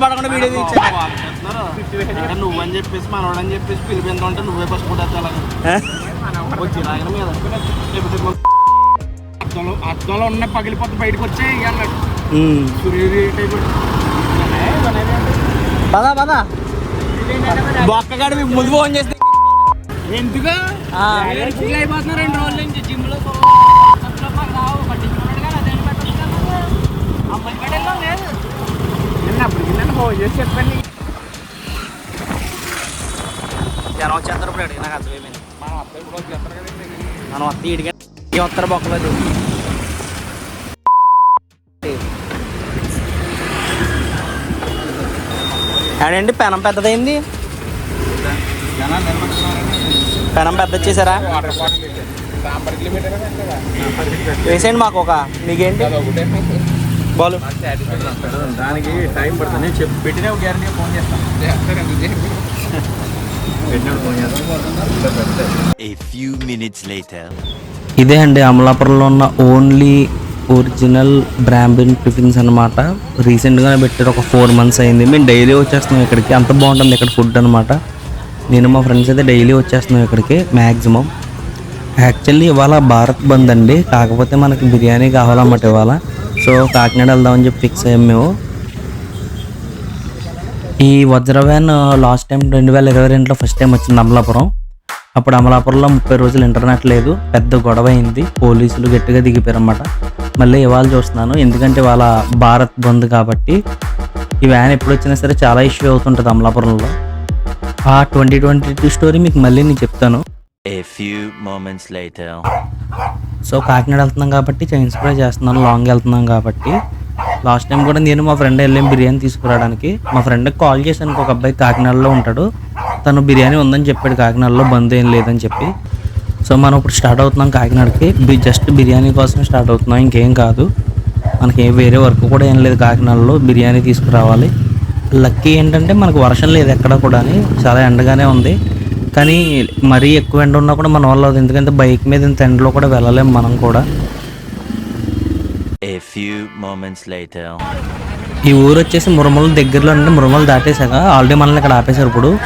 పడకుండా వీడియో తీయించాను నువ్వని చెప్పేసి మనోడని చెప్పేసి పిలిపిందా ఉంటే నువ్వే ఫస్ట్ అద్దంలో అద్దంలో ఉన్న పగిలిపోతే బయటకు వచ్చే అన్నాడు పదా పదా. బొక్కగాడు మీకు ముందు ఫోన్ చేస్తే ఎందుకు? ఆ. అయిపోతున్నారు రెండు రోజుల నుంచి జిమ్లో చెప్పండి జనం వచ్చేస్తారు ఇప్పుడు అడిగి నాకు అర్థమైంది మనం వస్తే ఇడిగా వస్తారు బొక్కలేదు ఆడండి పెనం పెద్దదైంది. పెనం పెద్ద వచ్చేసారా? వేసేయండి మాకు ఒక? మీకేంటి? బాలు. దానికి టైం పడుతుంది. చెప్పి. పెట్టిన గ్యారంటీ ఫోన్ చేస్తాను. ఇదే అండి అమలాపురంలో ఉన్న ఓన్లీ ఒరిజినల్ బ్రాంబిన్ టిఫిన్స్ అనమాట రీసెంట్గానే పెట్టారు. ఒక ఫోర్ మంత్స్ అయింది. మేము డైలీ వచ్చేస్తున్నాం ఇక్కడికి. అంత బాగుంటుంది ఇక్కడ ఫుడ్ అనమాట నేను మా ఫ్రెండ్స్ అయితే డైలీ వచ్చేస్తున్నాం ఇక్కడికి మ్యాక్సిమం యాక్చువల్లీ ఇవాళ భారత్ బంద్ అండి. కాకపోతే మనకి బిర్యానీ కావాలన్నమాట ఇవాళ. సో కాకినాడ వెళ్దామని చెప్పి ఫిక్స్ అయ్యాం మేము. ఈ వజ్ర వ్యాన్ లాస్ట్ టైం రెండు వేల ఇరవై రెండులో ఫస్ట్ టైం వచ్చింది అమలాపురం. అప్పుడు అమలాపురంలో ముప్పై రోజులు ఇంటర్నెట్ లేదు. పెద్ద గొడవ అయింది. పోలీసులు గట్టిగా దిగిపోయారు అన్నమాట మళ్ళీ ఇవాళ చూస్తున్నాను. ఎందుకంటే వాళ్ళ భారత్ బంద్ కాబట్టి ఈ వ్యాన్ ఎప్పుడు వచ్చినా సరే చాలా ఇష్యూ అవుతుంటుంది అమలాపురంలో. ఆ ట్వంటీ ట్వంటీ టూ స్టోరీ మీకు మళ్ళీ నేను చెప్తాను. A few moments later. So Kakinada వెళ్తున్నాం కాబట్టి చైన్ స్ప్రే చేస్తున్నాను లాంగ్ వెళ్తున్నాం కాబట్టి. లాస్ట్ టైం కూడా నేను మా ఫ్రెండ్ వెళ్ళాం బిర్యానీ తీసుకురావడానికి. మా ఫ్రెండ్కి కాల్ చేశాను ఒక అబ్బాయి కాకినాడలో ఉంటాడు. తను బిర్యానీ ఉందని చెప్పాడు కాకినాడలో బంద్ ఏం లేదని చెప్పి. సో మనం ఇప్పుడు స్టార్ట్ అవుతున్నాం కాకినాడకి. జస్ట్ బిర్యానీ కోసం స్టార్ట్ అవుతున్నాం ఇంకేం కాదు. మనకి ఏ వేరే వర్క్ కూడా ఏం లేదు కాకినాడలో బిర్యానీ తీసుకురావాలి. లక్కీ ఏంటంటే మనకు వర్షం లేదు ఎక్కడ కూడా చాలా ఎండగానే ఉంది. కానీ మరీ ఎక్కువ ఎండ ఉన్నా కూడా మన వల్ల ఎందుకంటే బైక్ మీద ఇంత ఎండలో కూడా వెళ్ళలేం మనం కూడా. A few moments later. ఈ ఊరు వచ్చేసి మురమల దగ్గరలో అంటే మురమలు దాటేశాక ఆల్రెడీ మనల్ని ఇక్కడ ఆపేశారు ఇప్పుడు.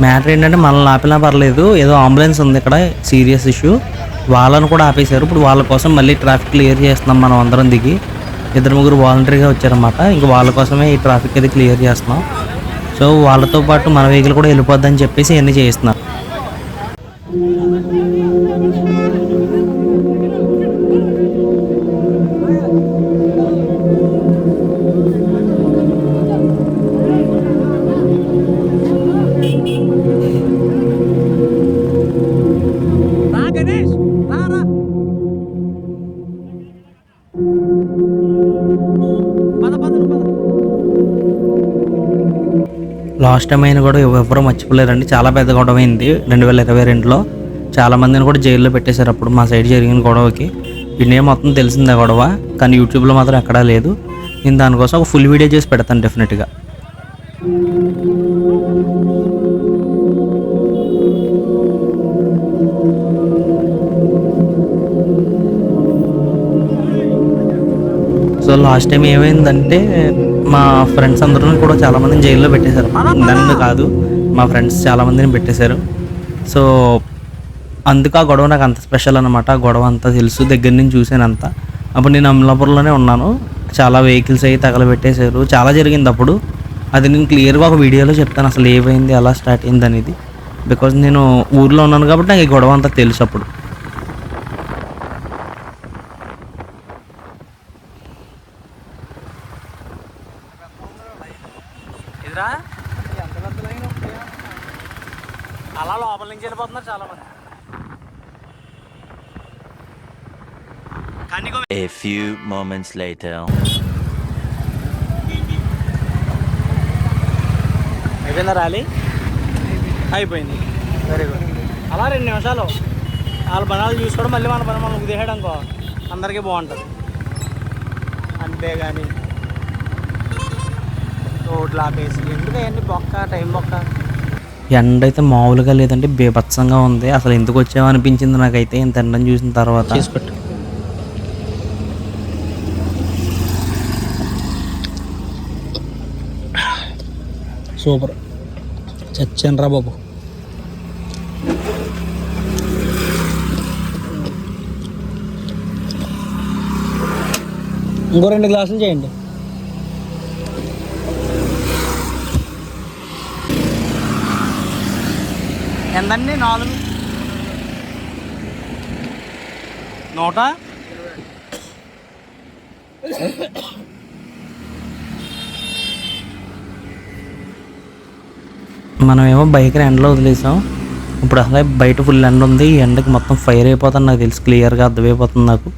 మ్యాటర్ ఏంటంటే మనల్ని ఆపినా పర్లేదు. ఏదో అంబులెన్స్ ఉంది ఇక్కడ. Serious issue. వాళ్ళని కూడా ఆపేశారు. ఇప్పుడు వాళ్ళ కోసం మళ్ళీ ట్రాఫిక్ క్లియర్ చేస్తున్నాం మనం అందరం దిగి. ఇద్దరు ముగ్గురు వాలంటరీగా వచ్చారన్నమాట. ఇంకా వాళ్ళ కోసమే ఈ ట్రాఫిక్ అది క్లియర్ చేస్తున్నాం. సో వాళ్ళతో పాటు మన వెహికల్ కూడా వెళ్ళిపోద్దని చెప్పేసి ఇవన్నీ చేస్తున్నాం లాస్ట్ టైం అయినా కూడా ఎవరు మర్చిపోలేరండి చాలా పెద్ద గొడవ అయింది రెండు వేల ఇరవై రెండులో. చాలా మందిని కూడా జైల్లో పెట్టేశారు అప్పుడు మా సైడ్ జరిగిన గొడవకి. ఇండియా మొత్తం తెలిసిందే గొడవ కానీ యూట్యూబ్లో మాత్రం ఎక్కడా లేదు. నేను దానికోసం ఒక ఫుల్ వీడియో చేసి పెడతాను డెఫినెట్గా. సో లాస్ట్ టైం ఏమైందంటే మా ఫ్రెండ్స్ అందరూ కూడా చాలామందిని జైల్లో పెట్టేశారు. నన్ను కాదు మా ఫ్రెండ్స్ చాలామందిని పెట్టేశారు. సో అందుకు ఆ గొడవ నాకు అంత స్పెషల్ అనమాట ఆ గొడవ అంతా తెలుసు దగ్గర నుంచి చూసాను అంతా. అప్పుడు నేను అమలాపురంలోనే ఉన్నాను. చాలా వెహికల్స్ అయ్యి తగలబెట్టేశారు. చాలా జరిగింది అప్పుడు. అది నేను క్లియర్గా ఒక వీడియోలో చెప్తాను అసలు ఏమైంది ఎలా స్టార్ట్ అయింది అనేది. బికాజ్ నేను ఊర్లో ఉన్నాను కాబట్టి నాకు ఈ గొడవ అంతా తెలుసు అప్పుడు. ఎదురా అలా లోపల నుంచి వెళ్ళిపోతున్నారు చాలా మంది కానీ A few moments later. అయిపోయిందా ర్యాలీ? అయిపోయింది. వెరీ గుడ్ అలా రెండు నిమిషాలు. వాళ్ళ పనాలు చూసుకోవడం మళ్ళీ మన పని మనం ఉదేయడం అందరికీ బాగుంటుంది. అంతేగాని. రోడ్లు ఆపేసి ఎందుకు అవన్నీ బొక్క టైం బొక్క? ఎండ అయితే మామూలుగా లేదంటే బీభత్సంగా ఉంది. అసలు ఎందుకు వచ్చామో అనిపించింది నాకైతే ఇంత ఎండని చూసిన తర్వాత. సూపర్. చచ్చాను రా బాబు. ఇంకో రెండు గ్లాసులు చేయండి. ఎంతండి? నాలుగు? నూట? మనమేమో బైక్ ఎండలో వదిలేసాం. ఇప్పుడు అసలే బయట ఫుల్ ఎండ ఉంది. ఈ ఎండకి మొత్తం ఫైర్ అయిపోతుంది నాకు తెలుసు. క్లియర్గా అర్థమైపోతుంది నాకు.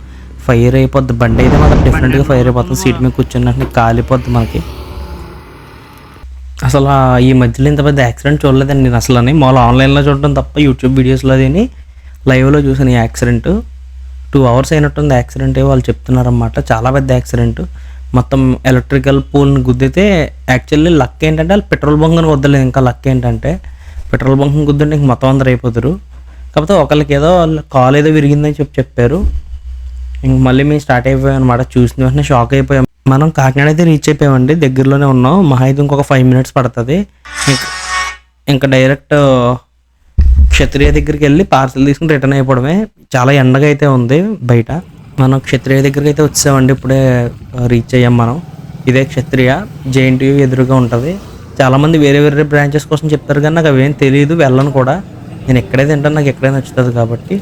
ఫైర్ అయిపోద్ది. బండి అయితే మాత్రం డిఫరెంట్గా ఫైర్ అయిపోతుంది. సీట్ మీద కూర్చున్నట్టు కాలిపోద్ది మనకి. అసలు ఆ ఈ మధ్యలో ఇంత పెద్ద యాక్సిడెంట్ చూడలేదండి నేను అసలు అని. మామూలు ఆన్లైన్లో చూడడం తప్ప యూట్యూబ్ వీడియోస్లో అదేని. లైవ్లో చూసాను ఈ యాక్సిడెంట్. టూ అవర్స్ అయినట్టుంది యాక్సిడెంట్ వాళ్ళు చెప్తున్నారన్నమాట. చాలా పెద్ద యాక్సిడెంట్. మొత్తం ఎలక్ట్రికల్ పోల్ని గుద్దితే యాక్చువల్లీ లక్ ఏంటంటే వాళ్ళు పెట్రోల్ బంక్ని వద్దలేదు. ఇంకా లక్ ఏంటంటే పెట్రోల్ బంక్ని గుద్దంటే ఇంక మొత్తం అందరు అయిపోతారు. కాకపోతే ఒకరికి ఏదో వాళ్ళ కాల్ ఏదో విరిగిందని చెప్పి చెప్పారు. ఇంక మళ్ళీ మేము స్టార్ట్ అయిపోయాం అనమాట చూసిన వెంటనే షాక్ అయిపోయాం. మనం కాకినాడ అయితే రీచ్ అయిపోయామండి. దగ్గరలోనే ఉన్నాం. మహా అయితే ఇంకొక ఫైవ్ మినిట్స్ పడుతుంది. ఇంకా డైరెక్ట్ క్షత్రియ దగ్గరికి వెళ్ళి పార్సల్ తీసుకుని రిటర్న్ అయిపోవడమే. చాలా ఎండగా అయితే ఉంది బయట. మనం క్షత్రియ దగ్గరికి అయితే వచ్చామండి. ఇప్పుడే రీచ్ అయ్యాం మనం. ఇదే క్షత్రియ. జేఎన్టీయూ ఎదురుగా ఉంటుంది. చాలామంది వేరే వేరే బ్రాంచెస్ కోసం చెప్తారు కానీ నాకు అవేం తెలియదు. వెళ్ళను కూడా. నేను ఎక్కడే తింటాను. నాకు ఎక్కడే నచ్చుతుంది కాబట్టి.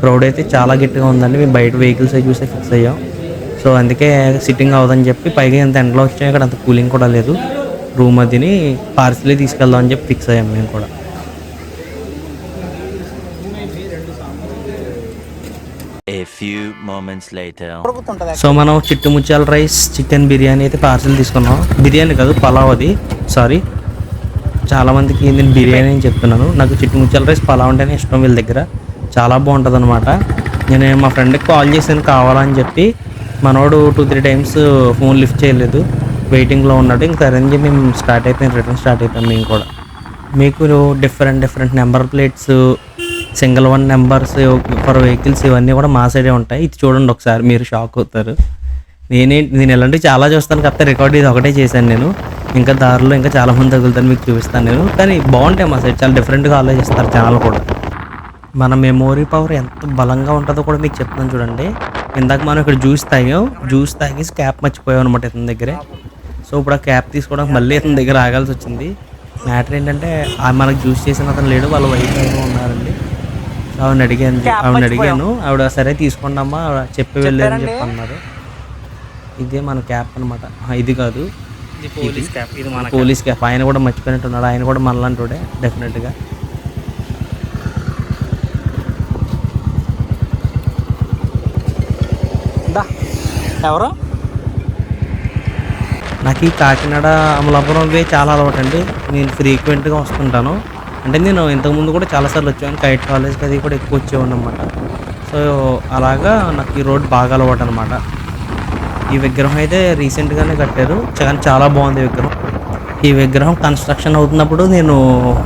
క్రౌడ్ అయితే చాలా గట్టిగా ఉందండి. మేము బయట వెహికల్స్ అవి చూసే ఫిక్స్ అయ్యాం. సో అందుకే సిట్టింగ్ అవ్వదని చెప్పి పైగా ఎంత ఎండలో వచ్చాం ఇక్కడ అంత కూలింగ్ కూడా లేదు. రూమ్ అదిని పార్సిలే తీసుకెళ్దాం అని చెప్పి ఫిక్స్ అయ్యాం మేము కూడా. సో మనం చిట్టు ముత్యాల రైస్ చికెన్ బిర్యానీ అయితే పార్సిల్ తీసుకున్నాం. బిర్యానీ కాదు పలావ్ అది. సారీ చాలా మందికి నేను బిర్యానీ అని చెప్తున్నాను. నాకు చిట్టు ముత్యాల రైస్ పలావ్ అంటేనే ఇష్టం వీళ్ళ దగ్గర. చాలా బాగుంటుంది అనమాట నేను మా ఫ్రెండ్కి కాల్ చేశాను కావాలని చెప్పి మనోడు two three times phone lift చేయలేదు. వెయిటింగ్లో ఉన్నాడు. ఇంకా సరే చెప్పి మేము స్టార్ట్ అయిపోయాం రిటర్న్ స్టార్ట్ అయిపోయాం మేము కూడా. మీకు different different number plates single one numbers for vehicles ఇవన్నీ కూడా మా సైడే ఉంటాయి. ఇది చూడండి ఒకసారి మీరు షాక్ అవుతారు. నేనే నేను ఇలాంటివి చాలా చూస్తాను కాకపోతే రికార్డ్ ఇది ఒకటే చేశాను నేను. ఇంకా దారిలో ఇంకా చాలా మంది తగులుతాను మీకు చూపిస్తాను నేను. కానీ బాగుంటాయి మా సైడ్ చాలా డిఫరెంట్గా ఆలోచిస్తారు ఛానల్ కూడా. మన మెమోరీ పవర్ ఎంత బలంగా ఉంటుందో కూడా మీకు చెప్తాను చూడండి. ఇందాక మనం ఇక్కడ జ్యూస్ తాగాం. జ్యూస్ తాగేసి క్యాప్ మర్చిపోయాం అనమాట ఇతని దగ్గరే. సో ఇప్పుడు ఆ క్యాప్ తీసుకోవడానికి మళ్ళీ ఇతని దగ్గర ఆగాల్సి వచ్చింది. మ్యాటర్ ఏంటంటే ఆ మనకు జ్యూస్ చేసిన అతను లేడు వాళ్ళ వైఫ్ ఏమో ఉన్నారండి. సో ఆవిడ అడిగాను. ఆవిడ అడిగాను. ఆవిడ సరే తీసుకోండి అమ్మా ఆవిడ చెప్పి వెళ్ళారని చెప్పి అన్నారు ఇదే మన క్యాప్ అనమాట ఇది కాదు. ఇది పోలీస్ క్యాప్ ఇది మన పోలీస్ క్యాప్ ఆయన కూడా మర్చిపోయినట్టున్నాడు. ఆయన కూడా మనలాంటివాడే డెఫినెట్గా ఎవరు? నాకు ఈ కాకినాడ అమలాపురం వే చాలా అలవాటు అండి. నేను ఫ్రీక్వెంట్గా వస్తుంటాను. అంటే నేను ఇంతకుముందు కూడా చాలాసార్లు వచ్చాను కైట్ కాలేజ్కి అది కూడా ఎక్కువ వచ్చేవాడిని అనమాట సో అలాగా నాకు ఈ రోడ్ బాగా అలవాటు అనమాట ఈ విగ్రహం అయితే రీసెంట్గానే కట్టారు. కానీ చాలా బాగుంది విగ్రహం. ఈ విగ్రహం కన్స్ట్రక్షన్ అవుతున్నప్పుడు నేను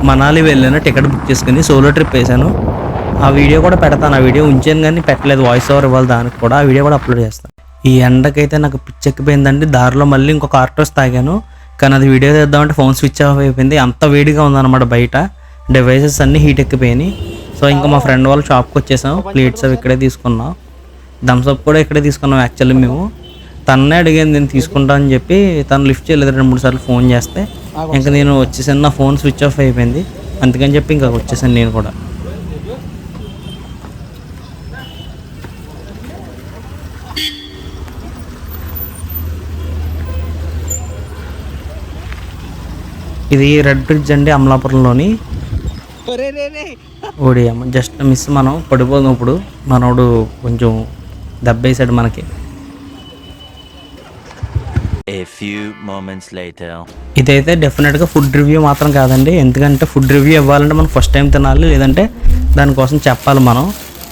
మనాలి వెళ్ళాను టికెట్ బుక్ చేసుకుని సోలో ట్రిప్ వేసాను ఆ వీడియో కూడా పెడతాను. ఆ వీడియో ఉంచాను కానీ పెట్టలేదు. వాయిస్ ఓవర్ ఇవ్వాలి దానికి కూడా. ఆ వీడియో కూడా అప్లోడ్ చేస్తాను. ఈ ఎండకైతే నాకు పిచ్చెక్కిపోయిందండి. దారిలో మళ్ళీ ఇంకొక ఆర్టోస్ తాగాను. కానీ అది వీడియో తీద్దామంటే ఫోన్ స్విచ్ ఆఫ్ అయిపోయింది. అంత వేడిగా ఉందన్నమాట బయట. డివైసెస్ అన్నీ హీట్ ఎక్కిపోయినాయి. సో ఇంకా మా ఫ్రెండ్ వాళ్ళ షాప్కి వచ్చేసాం. ప్లేట్స్ అవి ఇక్కడే తీసుకున్నాం. థమ్స్అప్ కూడా ఇక్కడే తీసుకున్నాం యాక్చువల్లీ మేము. తన్నే అడిగాను నేను తీసుకుంటాను అని చెప్పి తను లిఫ్ట్ చేయలేదు. రెండు మూడు సార్లు ఫోన్ చేస్తే. ఇంకా నేను వచ్చేసాను. నా ఫోన్ స్విచ్ ఆఫ్ అయిపోయింది. అందుకని చెప్పి ఇంకా వచ్చేసాను నేను కూడా. ఇది రెడ్ బ్రిడ్జ్ అండి అమలాపురంలోని. ఓడి అమ్మ జస్ట్ మిస్ మనం పడిపోదాం ఇప్పుడు. మనోడు కొంచెం దెబ్బేసాడు మనకి. ఇదైతే డెఫినెట్గా ఫుడ్ రివ్యూ మాత్రం కాదండి. ఎందుకంటే ఫుడ్ రివ్యూ ఇవ్వాలంటే మనం ఫస్ట్ టైం తినాలి లేదంటే దానికోసం చెప్పాలి మనం.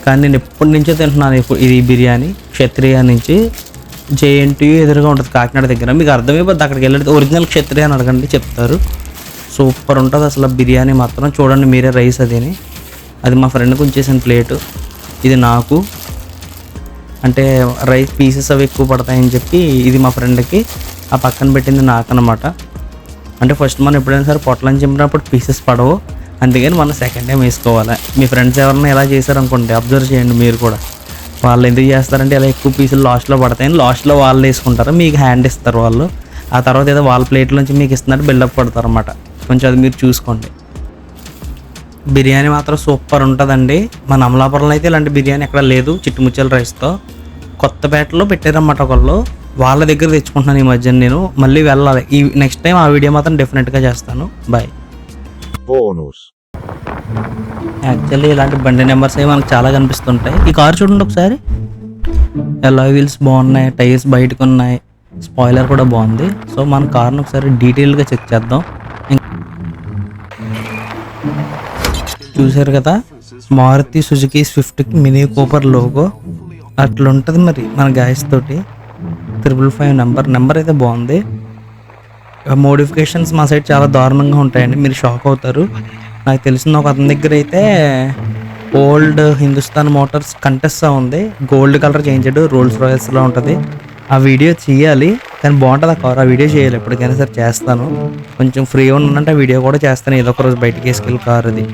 కానీ నేను ఎప్పటి నుంచో తింటున్నాను ఇప్పుడు ఇది బిర్యానీ క్షత్రియ నుంచి. జేఎన్టీ ఎదురుగా ఉంటుంది కాకినాడ దగ్గర. మీకు అర్థమైపోద్ది అక్కడికి వెళ్ళి ఒరిజినల్ క్షత్రియ అని అడగండి చెప్తారు. సూపర్ ఉంటుంది అసలు బిర్యానీ మాత్రం. చూడండి మీరే రైస్ అదిని. అది మా ఫ్రెండ్కి ఉంచేసిన ప్లేటు. ఇది నాకు. అంటే రైస్ పీసెస్ అవి ఎక్కువ పడతాయని చెప్పి ఇది మా ఫ్రెండ్కి. ఆ పక్కన పెట్టింది నాకు అనమాట అంటే ఫస్ట్ మనం ఎప్పుడైనా సరే పొట్లని చింపినప్పుడు పీసెస్ పడవు. అందుకని మనం సెకండ్ టైం వేసుకోవాలి. మీ ఫ్రెండ్స్ ఎవరైనా ఎలా చేశారనుకోండి అబ్జర్వ్ చేయండి మీరు కూడా. వాళ్ళు ఎందుకు చేస్తారంటే ఇలా ఎక్కువ పీసులు లాస్ట్లో పడతాయని లాస్ట్లో వాళ్ళు వేసుకుంటారు మీకు హ్యాండ్ ఇస్తారు వాళ్ళు. ఆ తర్వాత ఏదో వాళ్ళ ప్లేట్ నుంచి మీకు ఇస్తున్నట్టు బిల్డప్ పడతారు అనమాట కొంచెం అది మీరు చూసుకోండి. బిర్యానీ మాత్రం సూపర్ ఉంటుందండి. మన అమలాపురంలో అయితే ఇలాంటి బిర్యానీ ఎక్కడ లేదు. చిట్టుముచ్చల రైస్తో. కొత్తపేటలో పెట్టారన్నమాట ఒకళ్ళు. వాళ్ళ దగ్గర తెచ్చుకుంటున్నాను ఈ మధ్యన నేను. మళ్ళీ వెళ్ళాలి. ఈ నెక్స్ట్ టైం ఆ వీడియో మాత్రం డెఫినెట్గా చేస్తాను. బాయ్. యాక్చువల్లీ ఇలాంటి బండి నెంబర్స్ అవి మనకు చాలా కనిపిస్తుంటాయి. ఈ కార్ చూడండి ఒకసారి. ఎలా వీల్స్ బాగున్నాయి టైర్స్ బయటకు ఉన్నాయి. స్పాయిలర్ కూడా బాగుంది. సో మన కార్ని ఒకసారి డీటెయిల్గా చెక్ చేద్దాం. చూశారు కదా? మారుతి సుజుకి స్విఫ్ట్కి మినీ కూపర్ లోగో. అట్లుంటుంది మరి మన గాయస్ తోటి. త్రిబుల్ ఫైవ్ నెంబర్ నెంబర్ అయితే బాగుంది. మోడిఫికేషన్స్ మా సైడ్ చాలా దారుణంగా ఉంటాయండి. మీరు షాక్ అవుతారు. నాకు తెలిసిన ఒక అతని దగ్గర అయితే ఓల్డ్ హిందుస్థాన్ మోటార్స్ కంటెస్టా ఉంది. గోల్డ్ కలర్ చేయించాడు రోల్స్ రాయల్స్లో ఉంటుంది. ఆ వీడియో చేయాలి. కానీ బాగుంటుంది ఆ కార్ ఆ వీడియో చేయాలి ఎప్పటికైనా సరే చేస్తాను. కొంచెం ఫ్రీగా ఉన్నంటే ఆ వీడియో కూడా చేస్తాను. ఏదో ఒక రోజు బయటకి వేసుకెళ్ళి కార్ అది.